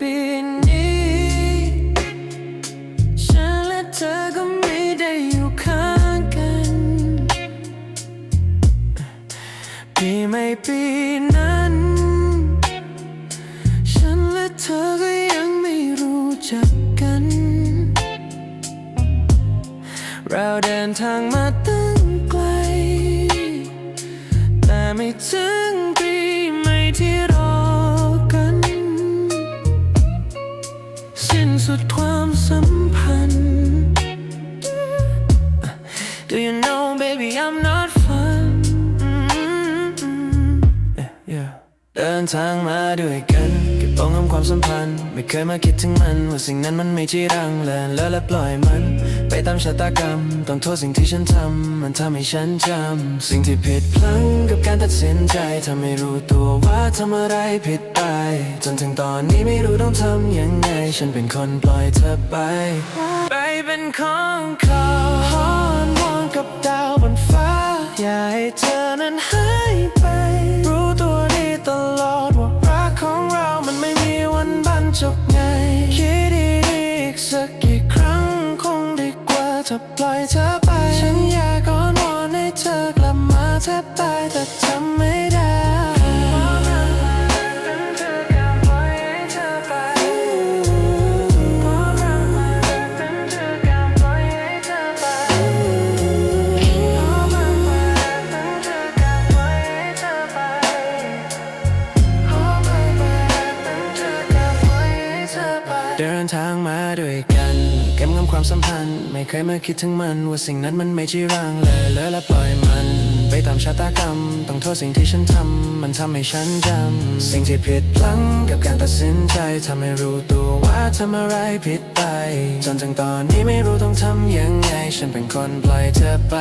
ปี ปีใหม่ปีนั้น ฉันและเธอก็ยังไม่รู้จักกัน เราเดินทางมาตั้งไกล แต่ไม่ถึงปีใหม่ที่รอกัน สิ้นสุดความสัมพันธ์ Do you know baby I'm not เดินทางมาด้วยกันเก็บองำความสัมพันธ์ ไม่เคยมาคิดถึงมัน ว่าสิ่งนั้นมันไม่จีรังเลินแล้วและปล่อยมัน ไปตามชะตากรรม ต้องโทษสิ่งที่ฉันทำ มันทำให้ฉันจำ สิ่งที่ผิดพลั้งกับการตัดสินใจทำให้รู้ตัวว่าทำอะไรผิดไป จนถึงตอนนี้ไม่รู้ต้องทำยังไง ฉันเป็นคนปล่อยเธอไป ไปเป็นของเขา เดินทางมาด้วยกัน เก็บงำความสัมพันธ์ ไม่เคยมาคิดถึงมัน ว่าสิ่งนั้นมันไม่จีรังเลยเลยและปล่อยมัน ไปตามชะตากรรม ต้องโทษสิ่งที่ฉันทำ มันทำให้ฉันจำ สิ่งที่ผิดพลั้งกับการตัดสินใจทำให้รู้ตัวว่าทำอะไรผิดไป จนถึงตอนนี้ไม่รู้ต้องทำยังไง ฉันเป็นคนปล่อยเธอไป